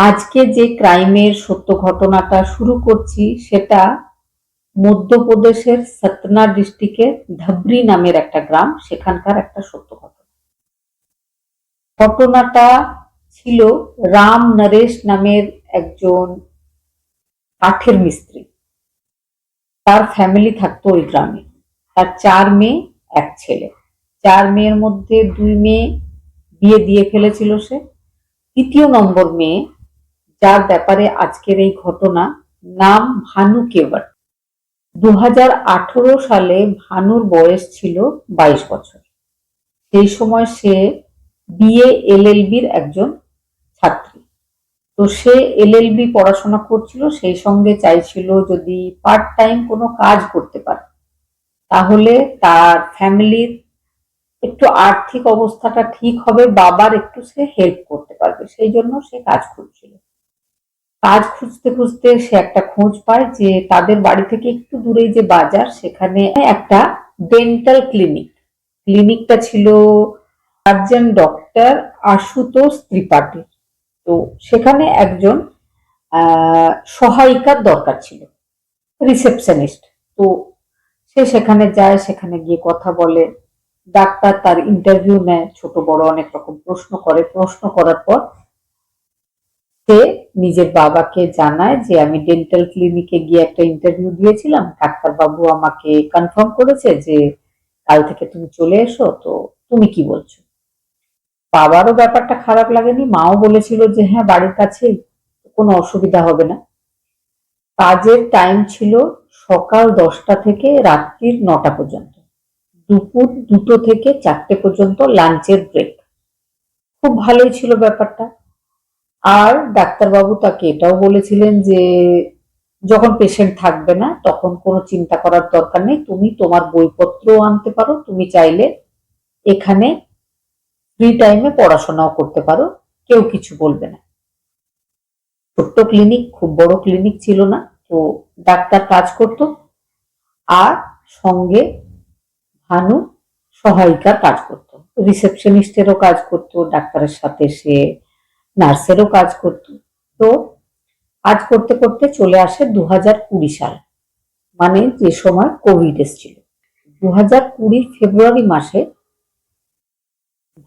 আজকে যে ক্রাইমের সত্য ঘটনাটা শুরু করছি, সেটা মধ্যপ্রদেশের সতনা ডিস্ট্রিক্টের ধবরি নামের একটা গ্রাম, সেখানকার একটা সত্য ঘটনা। ঘটনাটা ছিল রাম নরেশ নামের একজন কাঠের মিস্ত্রি। তার ফ্যামিলি থাকতো ওই গ্রামে। তার চার মেয়ে, এক ছেলে। চার মেয়ের মধ্যে দুই মেয়ে বিয়ে দিয়ে ফেলেছিল সে। তৃতীয় নম্বর মেয়ে যার ব্যাপারে আজকের এই ঘটনা, নাম ভানু কেবট দু সালে ভানুর বয়স ছিল বাইশ বছর। সেই সময় সে বিএ এলএলবির একজন ছাত্রী। তো সে এলএলবি পড়াশোনা করছিল, সেই সঙ্গে চাইছিল যদি পার্ট টাইম কোনো কাজ করতে পারে, তাহলে তার ফ্যামিলির একটু আর্থিক অবস্থাটা ঠিক হবে, বাবার একটু সে হেল্প করতে পারবে। সেই জন্য সে কাজ খুঁজছিল। কাজ খুঁজতে খুঁজতে সে একটা খোঁজ পায় যে তাদের বাড়ি থেকে একটু দূরেই যে বাজার, সেখানে একটা ডেন্টাল ক্লিনিক ক্লিনিকটা ছিল সার্জন ডক্টর আশুতোষ ত্রিপাঠী তো সেখানে একজন সহায়িকার দরকার ছিল রিসেপশনিস্ট তো সে সেখানে যায়, সেখানে গিয়ে কথা বলে। ডাক্তার তার ইন্টারভিউ নেয়, ছোট বড় অনেক রকম প্রশ্ন করে। প্রশ্ন করার পর সে নিজের বাবাকে জানায় যে আমি ডেন্টাল ক্লিনিকে গিয়ে একটা ইন্টারভিউ দিয়েছিলাম। ডাক্তার বাবু আমাকে কনফার্ম করেছে যে কাল থেকে তুমি চলে এসো, তো তুমি কি বলছো? বাবারও ব্যাপারটা খারাপ লাগেনি, মাও বলেছিল যে হ্যাঁ বাড়ির কাছেই কোনো অসুবিধা হবে না। কাজের টাইম ছিল সকাল দশটা থেকে রাত্রির নটা পর্যন্ত। দুপুর দুটো থেকে চারটে পর্যন্ত লাঞ্চের ব্রেক খুব ভালোই ছিল ব্যাপারটা। আর ডাক্তারবাবু তাকে এটাও বলেছিলেন যে যখন পেশেন্ট থাকবে না, তখন কোনো চিন্তা করার দরকার নেই। তুমি তোমার বইপত্রও আনতে পারো, তুমি চাইলে এখানে ফ্রি টাইমে পড়াশোনাও করতে পারো, কেউ কিছু বলবে না। ছোট্ট ক্লিনিক খুব বড় ক্লিনিক ছিল না, তো ডাক্তার কাজ করত আর সঙ্গে ভানু সহায়িকার কাজ করত। রিসেপশনিস্টেরও কাজ করত, ডাক্তারের সাথে সে নার্সেরও কাজ করত। তো কাজ করতে করতে চলে আসে দু হাজার কুড়ি সাল। মানে যে সময় কোভিড এসেছিল। দু হাজার কুড়ির ফেব্রুয়ারি মাসে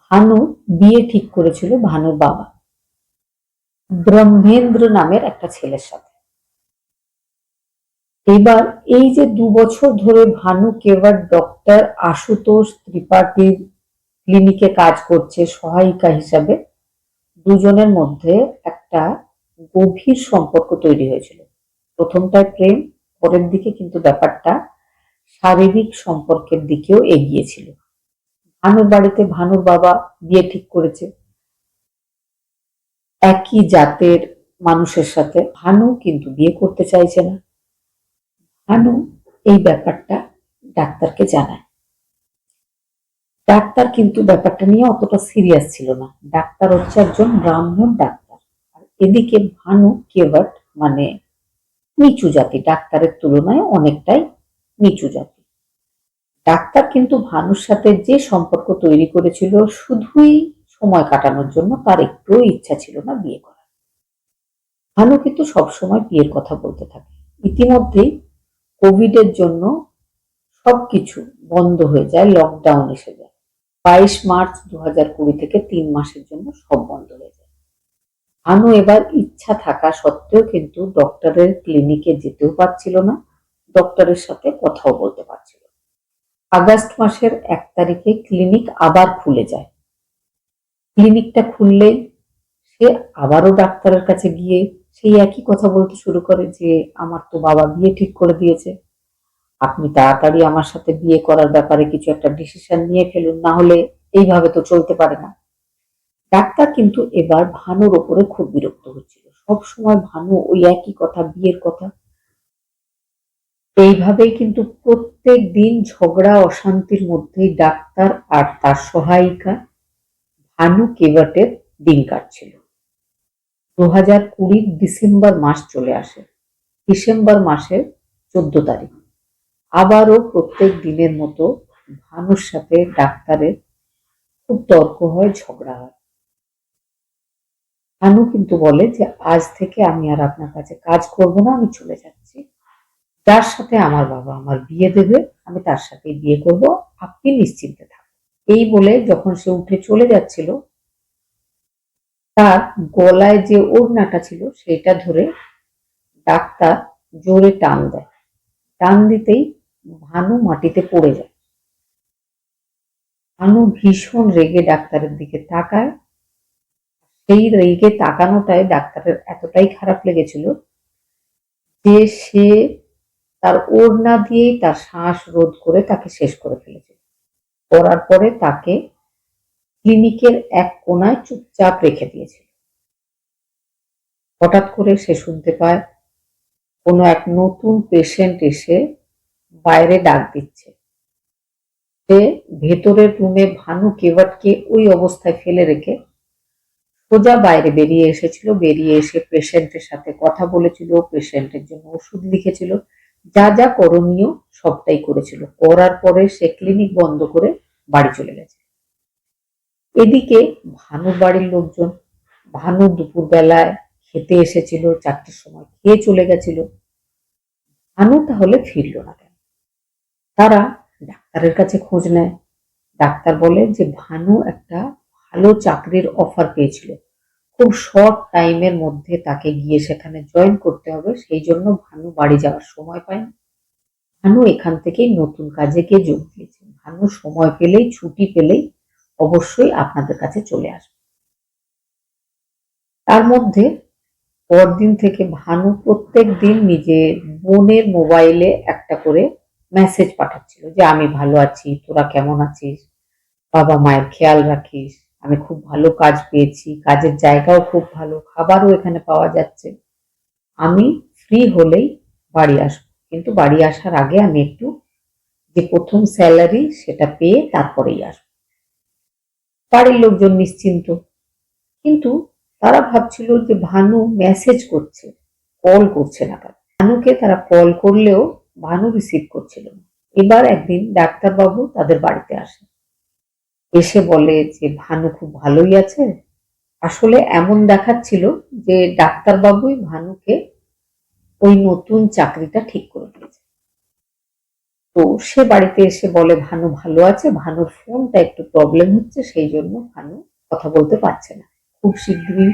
ভানু বিয়ে ঠিক করেছিল ভানুর বাবা। ব্রহ্মেন্দ্র নামের একটা ছেলের সাথে। এবার এই যে দু বছর ধরে ভানু কেবল ডক্টর আশুতোষ ত্রিপাঠীর ক্লিনিকে কাজ করছে সহায়িকা হিসাবে দুজনের মধ্যে একটা গভীর সম্পর্ক তৈরি হয়েছিল। প্রথমটায় প্রেম, পরের দিকে কিন্তু ব্যাপারটা শারীরিক সম্পর্কের দিকেও এগিয়েছিল ভানুর বাড়িতে ভানুর বাবা বিয়ে ঠিক করেছে। একই জাতের মানুষের সাথে ভানু কিন্তু বিয়ে করতে চাইছে না। ভানু এই ব্যাপারটা ডাক্তারকে জানায়। ডাক্তার কিন্তু ব্যাপারটা নিয়ে অতটা সিরিয়াস ছিল না। ডাক্তার হচ্ছে একজন ব্রাহ্মণ ডাক্তার। আর এদিকে ভানু কেবট মানে নিচু জাতি, ডাক্তারের তুলনায় অনেকটাই নিচু জাতি। ডাক্তার কিন্তু ভানুর সাথে যে সম্পর্ক তৈরি করেছিল, শুধুই সময় কাটানোর জন্য তার একটুও ইচ্ছা ছিল না বিয়ে করার। ভানু কিন্তু সবসময় বিয়ের কথা বলতে থাকে। ইতিমধ্যেই কোভিডের জন্য সবকিছু বন্ধ হয়ে যায় লকডাউন এসে যায়। বাইশ মার্চ দু হাজার কুড়ি থেকে তিন মাসের জন্য সব বন্ধ হয়ে যায়। ভানু এবার ইচ্ছা থাকা সত্ত্বেও কিন্তু ডক্টরের ক্লিনিকে যেতেও পারছিল না, ডক্টরের সাথে কথাও বলতে পারছিল আগস্ট মাসের এক তারিখে ক্লিনিক আবার খুলে যায়। ক্লিনিকটা খুললেই সে আবারও ডাক্তারের কাছে গিয়ে সেই একই কথা বলতে শুরু করে যে, আমার তো বাবা বিয়ে ঠিক করে দিয়েছে। আপনি তাড়াতাড়ি আমার সাথে বিয়ে করার ব্যাপারে কিছু একটা ডিসিশন নিয়ে ফেলুন, না হলে এইভাবে তো চলতে পারে না। ডাক্তার কিন্তু এবার ভানুর ওপরে খুব বিরক্ত হচ্ছিল। সব সময় ভানু ওই একই কথা, বিয়ের কথা। এইভাবেই কিন্তু প্রত্যেক দিন ঝগড়া, অশান্তির মধ্যেই ডাক্তার আর তার সহায়িকা ভানু কেবাটের দিন কাটছিল। দু হাজার কুড়ির ডিসেম্বর মাস চলে আসে। ডিসেম্বর মাসের চোদ্দ তারিখ। আবারও প্রত্যেক দিনের মতো ভানুর সাথে ডাক্তারের খুব তর্ক হয়, ঝগড়া হয়। ভানু কিন্তু বলে যে, আজ থেকে আমি আর আপনার কাছে কাজ করব না, আমি চলে যাচ্ছি। যার সাথে আমার বাবা আমার বিয়ে দেবে, আমি তার সাথে বিয়ে করব। আপনি নিশ্চিন্তে থাকুন। এই বলে যখন সে উঠে চলে যাচ্ছিল, তার গলায় যে ওড়নাটা ছিল, সেটা ধরে ডাক্তার জোরে টান দেয়। টান দিতেই ভানু মাটিতে পড়ে যায়। ভানু ভীষণ রেগে ডাক্তারের দিকে তাকায়। সেই রেগে তাকানোটায় ডাক্তারের এতটাই খারাপ লেগেছিল যে সে তার ওড়না দিয়েই তার শ্বাস রোধ করে তাকে শেষ করে ফেলেছিল করার পরে তাকে ক্লিনিকের এক কোনায় চুপচাপ রেখে দিয়েছিল। হঠাৎ করে সে শুনতে পায়, কোনো এক নতুন পেশেন্ট এসে বাইরে ডাক দিচ্ছে। সে ভেতরের রুমে ভানু কেওয়াটকে ওই অবস্থায় ফেলে রেখে সোজা বাইরে বেরিয়ে এসেছিল। বেরিয়ে এসে পেশেন্টের সাথে কথা বলেছিল, পেশেন্টের জন্য ওষুধ লিখেছিল। যা যা করণীয় সবটাই করেছিল। করার পরে সে ক্লিনিক বন্ধ করে বাড়ি চলে গেছে। এদিকে ভানু বাড়ির লোকজন, ভানু দুপুরবেলায় খেতে এসেছিল, চারটের সময় খেয়ে চলে গেছিল। ভানু তাহলে ফিরল না কেন? তারা ডাক্তারের কাছে খোঁজ নেয়। ডাক্তার বলে যে, ভানু একটা ভালো চাকরির অফার পেয়েছিল। খুব শর্ট টাইমের মধ্যে তাকে গিয়ে সেখানে জয়েন করতে হবে, সেই জন্য ভানু বাড়ি যাওয়ার সময় পায় না ভানু এখান থেকেই নতুন কাজে গিয়ে যোগ দিয়েছে। ভানু সময় পেলেই, ছুটি পেলেই অবশ্যই আপনাদের কাছে চলে আসবে। তার মধ্যে পরদিন থেকে ভানু প্রত্যেক দিন নিজের বোনের মোবাইলে একটা করে মেসেজ পাঠাচ্ছিল যে, আমি ভালো আছি, তোরা কেমন আছিস? বাবা মায়ের খেয়াল রাখিস, আমি খুব ভালো কাজ পেয়েছি, কাজের জায়গাও খুব ভালো, খাবারও এখানে পাওয়া যাচ্ছে। আমি ফ্রি হলেই বাড়ি আসব। কিন্তু বাড়ি আসার আগে আমি একটু যে প্রথম স্যালারি সেটা পেয়ে তারপরেই আসব। বাড়ির লোকজন নিশ্চিন্ত। কিন্তু তারা ভাবছিল যে ভানু মেসেজ করছে কল করছে না কেন? ভানুকে তারা কল করলেও ভানু রিসিভ করছিল। এবার একদিন ডাক্তারবাবু তাদের বাড়িতে আসে এসে বলে যে, ভানু খুব ভালোই আছে। আসলে এমন দেখাচ্ছিল যে, ডাক্তারবাবুই ভানুকে ওই নতুন চাকরিটা ঠিক করে দিয়েছে। তো সে বাড়িতে এসে বলে, ভানু ভালো আছে, ভানুর ফোনটা একটু প্রবলেম হচ্ছে, সেই জন্য ভানু কথা বলতে পারছে না। খুব শীঘ্রই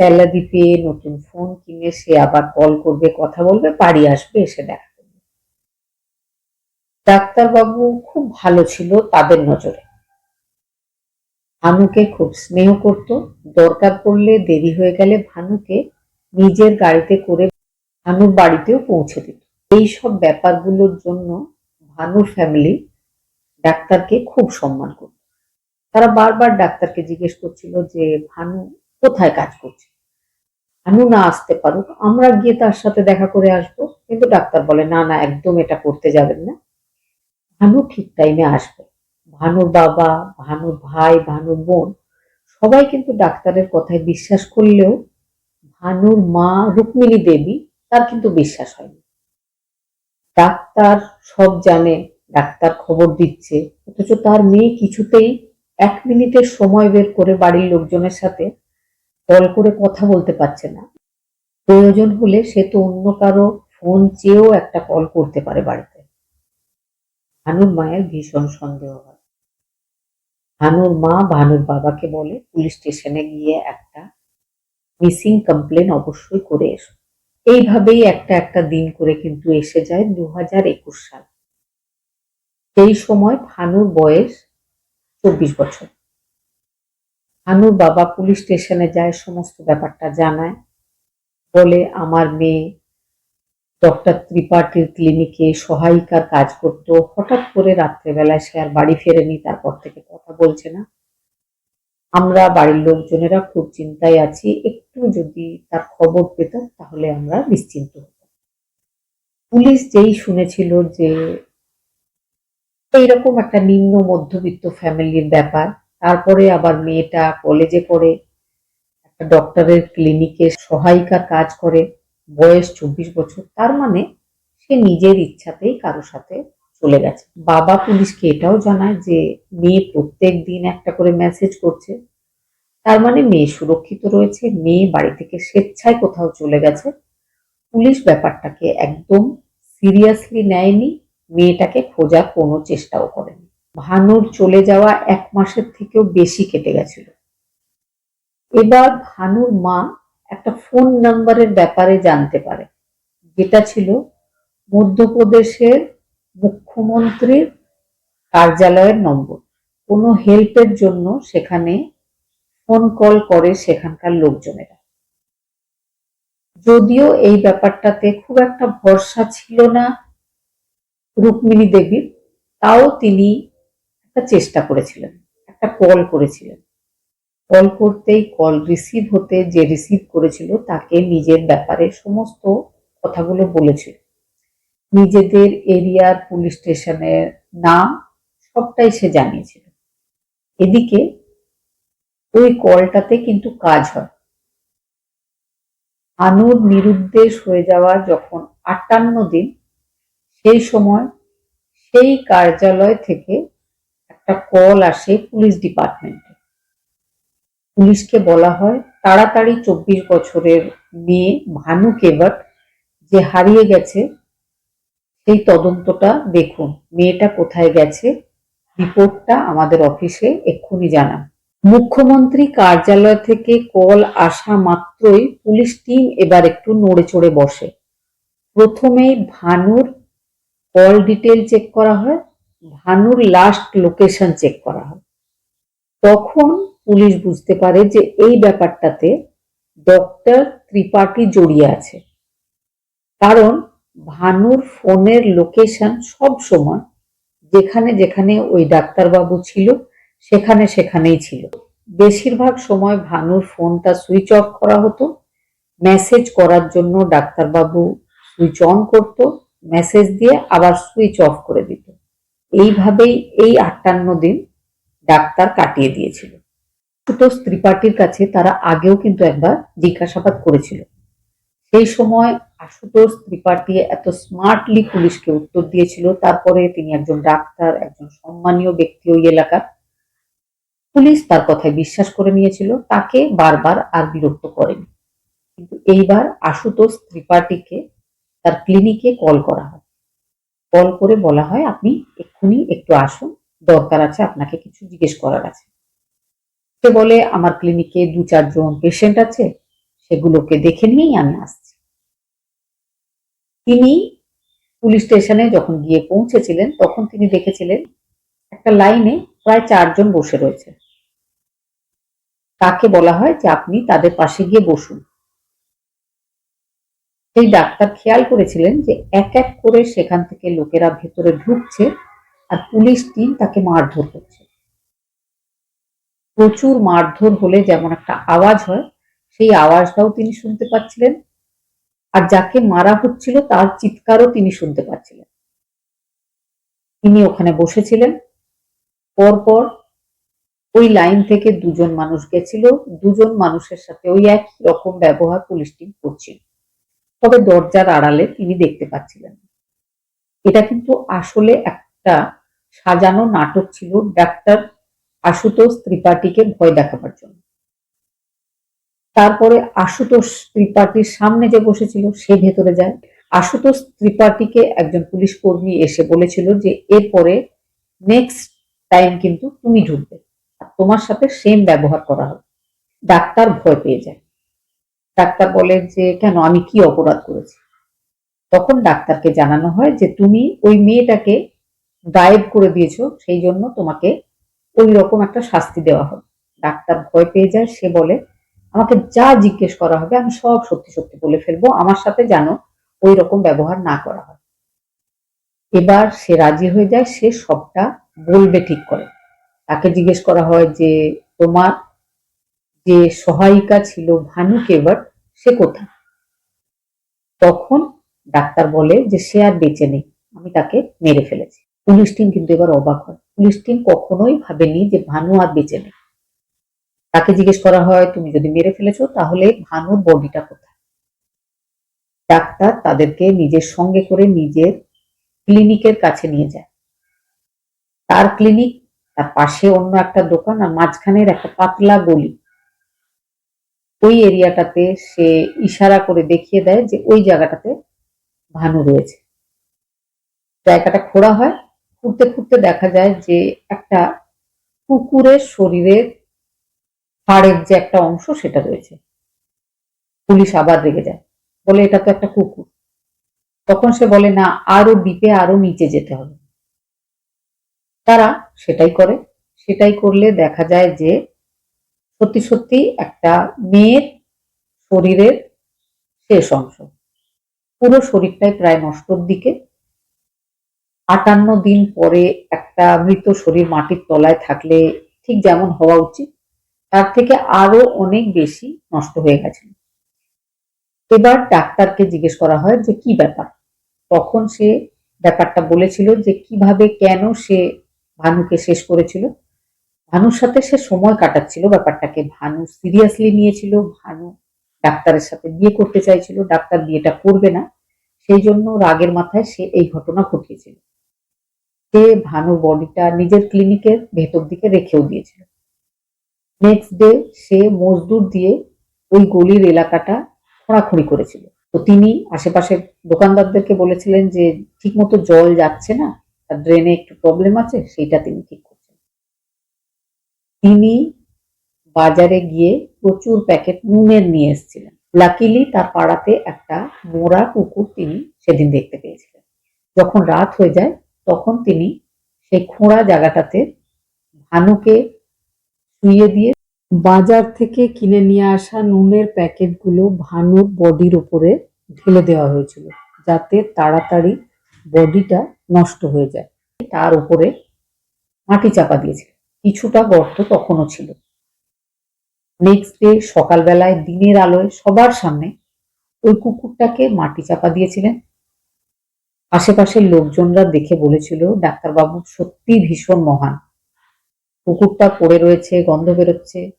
স্যালারি পেয়ে নতুন ফোন কিনে সে আবার কল করবে, কথা বলবে, বাড়ি আসবে, এসে দেখা ডাক্তারবাবু খুব ভালো ছিল তাদের নজরে। ভানুকে খুব স্নেহ করত, দরকার পড়লে দেরি হয়ে গেলে ভানুকে নিজের গাড়িতে করে ভানুর বাড়িতেও পৌঁছে দিত। এই সব ব্যাপারগুলোর জন্য ভানুর ফ্যামিলি ডাক্তারকে খুব সম্মান করত। তারা বারবার ডাক্তারকে জিজ্ঞেস করছিল যে, ভানু, কোথায় কাজ করছে? ভানু না আসতে পারুক, আমরা গিয়ে তার সাথে দেখা করে আসব। কিন্তু ডাক্তার বলে, না না, একদম এটা করতে যাবেন না। ভানু ঠিক টাইমে আসবে। ভানুর বাবা ভানুর ভাই ভানুর বোন সবাই কিন্তু ডাক্তারের কথায় বিশ্বাস করলেও ভানুর মা রুক্মিণী দেবী তার কিন্তু বিশ্বাস হয়নি। ডাক্তার সব জানে, ডাক্তার খবর দিচ্ছে, অথচ তার মেয়ে কিছুতেই এক মিনিটের সময় বের করে বাড়ির লোকজনের সাথে কল করে কথা বলতে পারছে না। প্রয়োজন হলে সে তো অন্য কারও ফোন চেয়েও একটা কল করতে পারে বাড়িতে। ভানুর মায়ের ভীষণ সন্দেহ হয়। ভানুর মা ভানুর বাবাকে বলে, পুলিশ স্টেশনে গিয়ে একটা মিসিং কমপ্লেন অবশ্যই করে এসো। এইভাবেই একটা একটা দিন করে কিন্তু এসে যায় দু হাজার একুশ সাল। সেই সময় ভানুর বয়স চব্বিশ বছর। ভানুর বাবা পুলিশ স্টেশনে যায়, সমস্ত ব্যাপারটা জানায়। বলে, আমার মেয়ে ডক্টর ত্রিপাঠীর ক্লিনিকে সহায়িকার কাজ করত। হঠাৎ করে রাত্রেবেলায় সে আর বাড়ি ফেরেনি, তারপর থেকে কথা বলছে না। আমরা বাড়ির লোকজনেরা খুব চিন্তায় আছি, একটু যদি তার খবর পেতাম তাহলে আমরা নিশ্চিন্ত হতাম। পুলিশ যেই শুনেছিল যে এইরকম একটা নিম্ন মধ্যবিত্ত ফ্যামিলির ব্যাপার, তারপরে আবার মেয়েটা কলেজে পড়ে, একটা ডক্টরের ক্লিনিকে সহায়িকার কাজ করে বয়স চব্বিশ বছর, তার মানে সে নিজের ইচ্ছাতেই কারোর সাথে চলে গেছে। বাবা পুলিশকে এটাও জানায় যে, মেয়ে প্রত্যেক দিন একটা করে মেসেজ করছে। তার মানে মেয়ে সুরক্ষিত রয়েছে, মেয়ে বাড়ি থেকে স্বেচ্ছায় কোথাও চলে গেছে। পুলিশ ব্যাপারটাকে একদম সিরিয়াসলি নেয়নি, মেয়েটাকে খোঁজার কোনো চেষ্টাও করেনি। ভানুর চলে যাওয়া এক মাসের থেকেও বেশি কেটে গেছিল। এবার ভানুর মা একটা ফোন নাম্বারের ব্যাপারে জানতে পারে। যেটা ছিল মধ্যপ্রদেশের মুখ্যমন্ত্রীর কার্যালয়ের নম্বর। কোনো হেল্পের জন্য সেখানে ফোন কল করে সেখানকার লোকজনেরা। যদিও এই ব্যাপারটাতে খুব একটা ভরসা ছিল না রুক্মিণী দেবীর, তাও তিনি একটা চেষ্টা করেছিলেন, একটা কল করেছিলেন। কল করতেই কল রিসিভ হতে যে রিসিভ করেছিল তাকে নিজের ব্যাপারে সমস্ত কথাগুলো বলেছিল। নিজেদের এরিয়ার পুলিশ স্টেশনের নাম সবটাই সে জানিয়েছিল। এদিকে ওই কলটাতে কিন্তু কাজ হয়। আনুর নিরুদ্দেশ হয়ে যাওয়া যখন আটান্ন দিন, সেই সময় সেই কার্যালয় থেকে একটা কল আসে পুলিশ ডিপার্টমেন্টে পুলিশকে বলা হয়, তাড়াতাড়ি চব্বিশ বছরের মেয়ে ভানু কেবট যে হারিয়ে গেছে, সেই তদন্তটা দেখুন। মেয়েটা কোথায় গেছে? রিপোর্টটা আমাদের অফিসে, এক্ষুনি জানান। মুখ্যমন্ত্রী কার্যালয় থেকে কল আসা মাত্রই পুলিশ টিম এবার একটু নড়ে চড়ে বসে। প্রথমেই ভানুর কল ডিটেল চেক করা হয়, ভানুর লাস্ট লোকেশন চেক করা হয়। তখন পুলিশ বুঝতে পারে যে এই ব্যাপারটাতে ডক্টর ত্রিপাঠী জড়িয়ে আছে। কারণ ভানুর ফোনের লোকেশন সব সময় যেখানে যেখানে ওই ডাক্তারবাবু ছিল, সেখানে সেখানেই ছিল। বেশিরভাগ সময় ভানুর ফোনটা সুইচ অফ করা হতো, মেসেজ করার জন্য ডাক্তারবাবু সুইচ অন করত, মেসেজ দিয়ে আবার সুইচ অফ করে দিত। এইভাবেই এই আটান্ন দিন ডাক্তার কাটিয়ে দিয়েছিল। আশুতোষ ত্রিপাঠীর কাছে তারা আগেও কিন্তু একবার জিজ্ঞাসাবাদ করেছিল। সেই সময় আশুতোষ ত্রিপাঠী এত স্মার্টলি পুলিশকে উত্তর দিয়েছিল, তারপরে তিনি একজন ডাক্তার, একজন সম্মানীয় ব্যক্তি ওই এলাকার। পুলিশ তার কথায় বিশ্বাস করে নিয়েছিল, তাকে বারবার আর বিরক্ত করেনি। কিন্তু এইবার আশুতোষ ত্রিপাঠীকে তার ক্লিনিকে কল করা হয়। কল করে বলা হয়, আপনি এক্ষুনি একটু আসুন, দরকার আছে আপনাকে কিছু জিজ্ঞেস করার আছে। সে বলে, আমার ক্লিনিকে দু চারজন পেশেন্ট আছে, সেগুলোকে দেখে নিয়েই আমি আসছি। তিনি পুলিশ স্টেশনে যখন গিয়ে পৌঁছেছিলেন, তখন তিনি দেখেছিলেন একটা লাইনে প্রায় চারজন বসে রয়েছে। তাকে বলা হয় যে, আপনি তাদের পাশে গিয়ে বসুন। সেই ডাক্তার খেয়াল করেছিলেন যে, এক এক করে সেখান থেকে লোকেরা ভেতরে ঢুকছে আর পুলিশ টিম তাকে মারধর করছে। প্রচুর মারধর হলে যেমন একটা আওয়াজ হয়, সেই আওয়াজটাও তিনি শুনতে পাচ্ছিলেন। আর যাকে মারা হচ্ছিল, তার চিৎকারও তিনি শুনতে পাচ্ছিলেন। তিনি ওখানে বসেছিলেন। পরপর ওই লাইন থেকে দুজন মানুষ গেছিল। দুজন মানুষের সাথে ওই একই রকম ব্যবহার পুলিশ টিম করছিল। তবে দরজার আড়ালে তিনি দেখতে পাচ্ছিলেন এটা কিন্তু আসলে একটা সাজানো নাটক ছিল। ডাক্তার আশুতোষ ত্রিপাঠীকে ভয় দেখাবার জন্য। তারপরে আশুতোষ ত্রিপাঠীর সামনে যে বসেছিল, সে ভেতরে যায়। আশুতোষ ত্রিপাঠীকে একজন পুলিশ কর্মী এসে বলেছিল যে, এরপরে নেক্সট টাইম কিন্তু তুমি ঢুকবে। তোমার সাথে সেম ব্যবহার করা হবে। ডাক্তার ভয় পেয়ে যায়। ডাক্তার বলে যে, কেন? আমি কি অপরাধ করেছি? তখন ডাক্তারকে জানানো হয় যে, তুমি ওই মেয়েটাকে গায়েব করে দিয়েছ, সেই জন্য তোমাকে ওই রকম একটা শাস্তি দেওয়া হবে। ডাক্তার ভয় পেয়ে যায়, সে বলে, আমাকে যা জিজ্ঞেস করা হবে, আমি সব সত্যি সত্যি বলে ফেলব। আমার সাথে যেন ওই রকম ব্যবহার না করা হয়। এবার সে রাজি হয়ে যায়, সে সবটা বলবে ঠিক করে। তাকে জিজ্ঞেস করা হয় যে, তোমার যে সহায়িকা ছিল ভানু কেবট, সে কোথায়? তখন ডাক্তার বলে যে, সে আর বেঁচে নেই। আমি তাকে মেরে ফেলেছি। পুলিশ টিম কিন্তু এবার অবাক হয়। পুলিশ কখনোই ভাবেনি যে ভানু আর বেঁচে নেই। তাকে জিজ্ঞেস করা হয়, তুমি যদি মেরে ফেলেছো, তাহলে ভানুর বডিটা কোথায়? ডাক্তার তাদেরকে নিজের সঙ্গে করে নিজের ক্লিনিকের কাছে নিয়ে যায়। তার ক্লিনিক, তার পাশে অন্য একটা দোকান আর মাঝখানের একটা পাতলা গলি। ওই এরিয়াটাতে সে ইশারা করে দেখিয়ে দেয় যে ওই জায়গাটাতে ভানু রয়েছে। জায়গাটা খোঁড়া হয় খুঁড়তে খুঁড়তে দেখা যায় যে একটা কুকুরের শরীরের হাড়ের যে একটা অংশ সেটা রয়েছে। পুলিশ আবার রেগে যায়, বলে, এটা তো একটা কুকুর। তখন সে বলে, না, আরও ডিপে আরও নিচে যেতে হবে। তারা সেটাই করে। সেটাই করলে দেখা যায় যে সত্যি সত্যি একটা মেয়ের শরীরের শেষ অংশ, পুরো শরীরটাই প্রায় নষ্টর দিকে আটান্ন দিন পরে একটা মৃত শরীর মাটির তলায় থাকলে ঠিক যেমন হওয়া উচিত, তার থেকে আরও অনেক বেশি নষ্ট হয়ে গেছিল এবার ডাক্তারকে জিজ্ঞেস করা হয় যে কি ব্যাপার? তখন সে ব্যাপারটা বলেছিল যে কীভাবে কেন সে ভানুকে শেষ করেছিল। ভানুর সাথে সে সময় কাটাচ্ছিল ব্যাপারটাকে। ভানু সিরিয়াসলি নিয়েছিল, ভানু ডাক্তারের সাথে বিয়ে করতে চাইছিল। ডাক্তার বিয়েটা করবে না। সেই জন্য রাগের মাথায় সে এই ঘটনা ঘটিয়েছিল। সে ভানুর বডিটা নিজের ক্লিনিকের ভেতর দিকে রেখেও দিয়েছিল। নেক্সট ডে সে মজদুর দিয়ে ওই গলির এলাকাটা খোঁড়াখুঁড়ি করেছিল। তো তিনি আশেপাশের দোকানদারদেরকে বলেছিলেন যে, ঠিকমতো জল যাচ্ছে না তার ড্রেনে একটু প্রবলেম আছে, সেইটা তিনি ঠিক করছেন। তিনি বাজারে গিয়ে প্রচুর প্যাকেট নুনের নিয়ে এসেছিলেন। লাকিলি তার পাড়াতে একটা মোরা কুকুর তিনি সেদিন দেখতে পেয়েছিলেন। যখন রাত হয়ে যায় তখন তিনি সেই খোঁড়া জায়গাটাতে ভানুকে শুয়ে দিয়ে বাজার থেকে কিনে নিয়ে আসা নুনের প্যাকেটগুলো ভানুর বডির উপরে ঢেলে দেওয়া হয়েছিল, যাতে তাড়াতাড়ি বডিটা নষ্ট হয়ে যায়। তার উপরে মাটি চাপা দিয়েছিল, কিছুটা গর্ত তখনও ছিল। নেক্সট ডে সকালবেলায় দিনের আলোয় সবার সামনে ওই কুকুরটাকে মাটি চাপা দিয়েছিলেন। আশেপাশের লোকজনরা দেখে বলেছিল, ডাক্তারবাবু সত্যি ভীষণ মহান। কুকুরটা পড়ে রয়েছে, গন্ধ বেরোচ্ছে।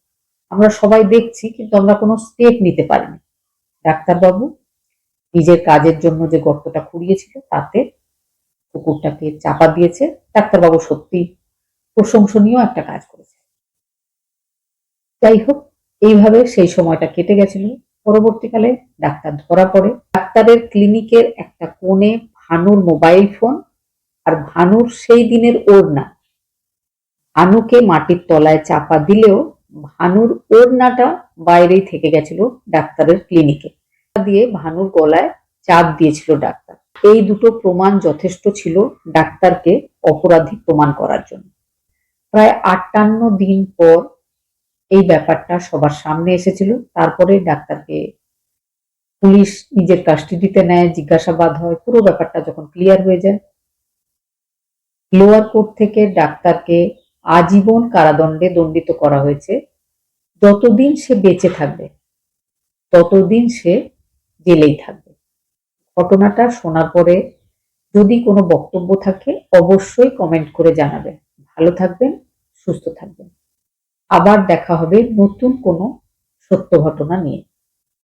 আমরা সবাই দেখছি, কিন্তু আমরা কোনো স্টেপ নিতে পারিনি। ডাক্তারবাবু নিজের কাজের জন্য যে গর্তটা খুঁড়িয়েছিল, তাতে কুকুরটাকে চাপা দিয়েছে। ডাক্তারবাবু সত্যি প্রশংসনীয় একটা কাজ করেছে। যাই হোক এইভাবে সেই সময়টা কেটে গেছিল। পরবর্তীকালে ডাক্তার ধরা পড়ে। ডাক্তারের ক্লিনিকের একটা কোণে ভানুর মোবাইল ফোন আর ভানুর সেই দিনের ওড়না। ভানুকে মাটির তলায় চাপা দিলেও ভানুর ওড়নাটা বাইরেই থেকে গেছিল ডাক্তারের ক্লিনিকে দিয়ে ভানুর গলায় চাপ দিয়েছিল ডাক্তার। এই দুটো প্রমাণ যথেষ্ট ছিল ডাক্তারকে অপরাধী প্রমাণ করার জন্য। প্রায় আটান্ন দিন পর এই ব্যাপারটা সবার সামনে এসেছিল। তারপরে ডাক্তারকে পুলিশ নিজের কাস্টডিতে নেয়, জিজ্ঞাসাবাদ হয়, পুরো ব্যাপারটা যখন ক্লিয়ার হয়ে যায়। লোয়ার কোর্ট থেকে ডাক্তারকে আজীবন কারাদণ্ডে দণ্ডিত করা হয়েছে। যতদিন সে বেঁচে থাকবে, ততদিন সে জেলেই থাকবে। ঘটনাটা শোনার পরে যদি কোনো বক্তব্য থাকে, অবশ্যই কমেন্ট করে জানাবেন। ভালো থাকবেন, সুস্থ থাকবেন। আবার দেখা হবে নতুন কোনো সত্য ঘটনা নিয়ে।